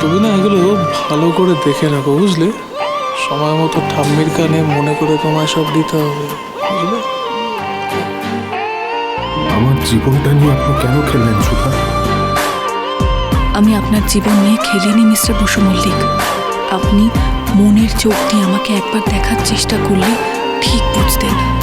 তুমি না এগুলো ভালো করে দেখে রাখো বুঝলে? সময় মতো ঠাম্মির কানে মনে করে তোমায় সব দিতে হবে বুঝলে? আমার জীবনটা নিয়ে আপনি কেন খেললেন সুধা? আমি আপনার জীবন নিয়ে খেলিনি মিস্টার বসু মল্লিক। আপনি মনের চোখ দিয়ে আমাকে একবার দেখার চেষ্টা করলে ঠিক বুঝতেন।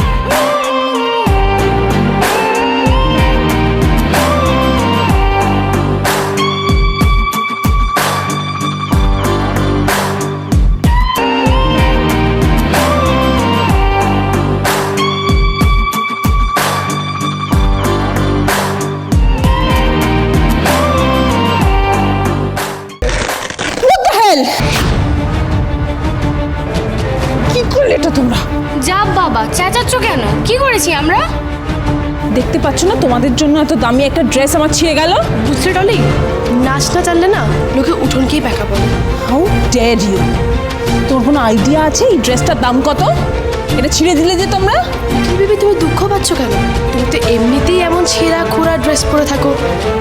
করলে এটা তোমরা। যা বাবা চেঁচাচ্ছ কেন? কি করেছি আমরা? দেখতে পাচ্ছ না তোমাদের জন্য এত দামি একটা ড্রেস আমার ছিঁড়ে গেল? বুঝলে ডলি? নাচ না জানলে না লোকে উঠোনকেই ব্যাকা বলে হাউ ডেয়ার ইউ তোর কোনো আইডিয়া আছে এই ড্রেসটার দাম কত? এটা ছিঁড়ে দিলে যে তোমরা? তুমি ভেবে তুমি দুঃখ পাচ্ছ কেন? তুমি তো এমনিতেই এমন ছেঁড়া খোড়া ড্রেস পরে থাকো।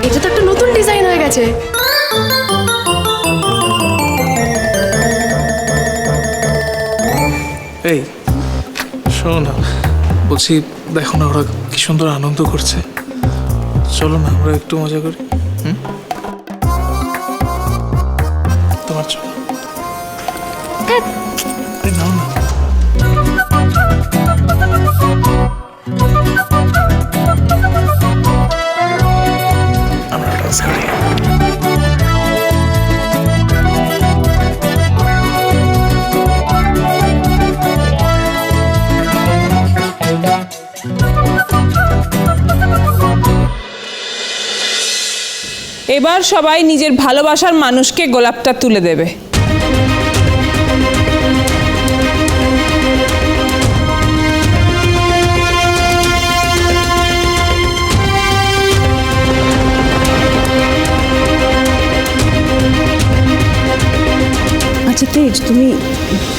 এটা তো একটা নতুন ডিজাইন হয়ে গেছে। এই, শোনো না, বলছি দেখো না ওরা কি সুন্দর আনন্দ করছে। চলো না, আমরা একটু মজা করি, হুম? তোমার আমরা ডান্স করি। এবার সবাই নিজের ভালোবাসার মানুষকে গোলাপটা তুলে দেবে। আচ্ছা তেজ, তুমি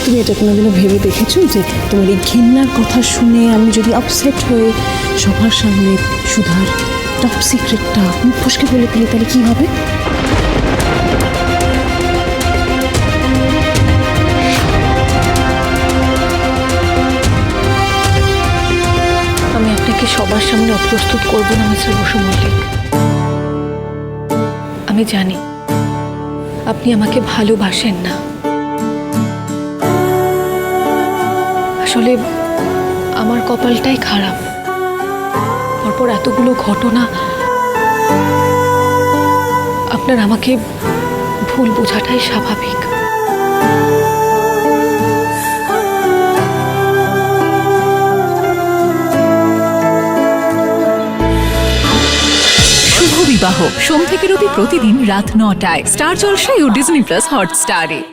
তুমি এটা কোনোদিনও ভেবে দেখেছ যে তোমার এই ঘৃণার কথা শুনে আমি যদি আপসেট হয়ে সবার সামনে সুধার টপ সিক্রেটটা মুখ ফসকে বলে ফেলি, তাহলে কি হবে? আমি আপনাকে সবার সামনে অপ্রস্তুত করব না, মিস্টার বসু মল্লিক। আমি জানি, আপনি আমাকে ভালোবাসেন না। আসলে, আমার কপালটাই খারাপ। পরপর এতগুলো ঘটনা, আপনার আমাকে ভুল বোঝাটাই স্বাভাবিক। শুভ বিবাহ। সোম থেকে রবি প্রতিদিন রাত নটায়। স্টার জলসায় ও ডিজনি প্লাস হটস্টারে।